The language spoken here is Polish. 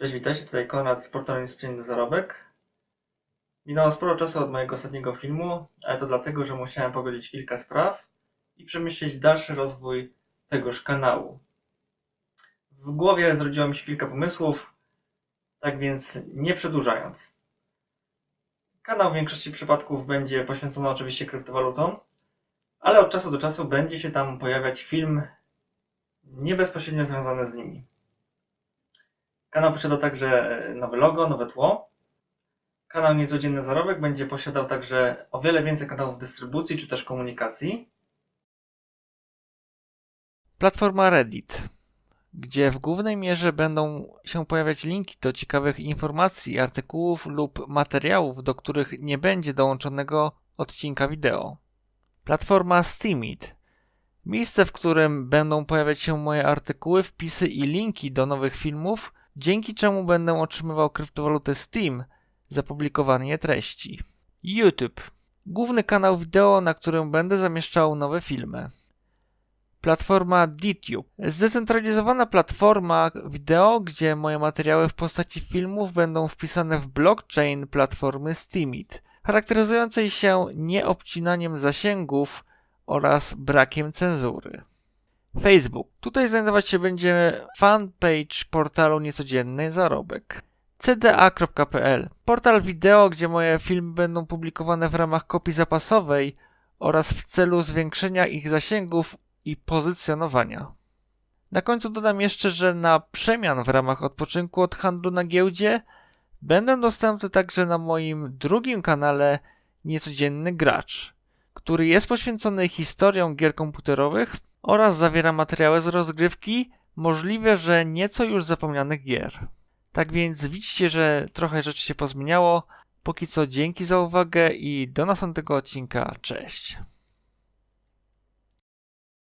Cześć, witajcie, tutaj Konrad z portalu Niecodzienny Zarobek. Minęło sporo czasu od mojego ostatniego filmu, ale to dlatego, że musiałem pogodzić kilka spraw i przemyśleć dalszy rozwój tegoż kanału. W głowie zrodziło mi się kilka pomysłów, tak więc nie przedłużając. Kanał w większości przypadków będzie poświęcony oczywiście kryptowalutom, ale od czasu do czasu będzie się tam pojawiać film nie bezpośrednio związany z nimi. Kanał posiada także nowe logo, nowe tło. Kanał Niecodzienny Zarobek będzie posiadał także o wiele więcej kanałów dystrybucji czy też komunikacji. Platforma Reddit, gdzie w głównej mierze będą się pojawiać linki do ciekawych informacji, artykułów lub materiałów, do których nie będzie dołączonego odcinka wideo. Platforma Steemit, miejsce, w którym będą pojawiać się moje artykuły, wpisy i linki do nowych filmów, dzięki czemu będę otrzymywał kryptowalutę Steam za publikowanie treści. YouTube, główny kanał wideo, na którym będę zamieszczał nowe filmy. Platforma DTube. Zdecentralizowana platforma wideo, gdzie moje materiały w postaci filmów będą wpisane w blockchain platformy Steemit, charakteryzującej się nieobcinaniem zasięgów oraz brakiem cenzury. Facebook. Tutaj znajdować się będzie fanpage portalu Niecodzienny Zarobek. cda.pl. Portal wideo, gdzie moje filmy będą publikowane w ramach kopii zapasowej oraz w celu zwiększenia ich zasięgów i pozycjonowania. Na końcu dodam jeszcze, że na przemian w ramach odpoczynku od handlu na giełdzie będę dostępny także na moim drugim kanale Niecodzienny Gracz, który jest poświęcony historiom gier komputerowych oraz zawiera materiały z rozgrywki, możliwe, że nieco już zapomnianych gier. Tak więc widzicie, że trochę rzeczy się pozmieniało. Póki co dzięki za uwagę i do następnego odcinka. Cześć.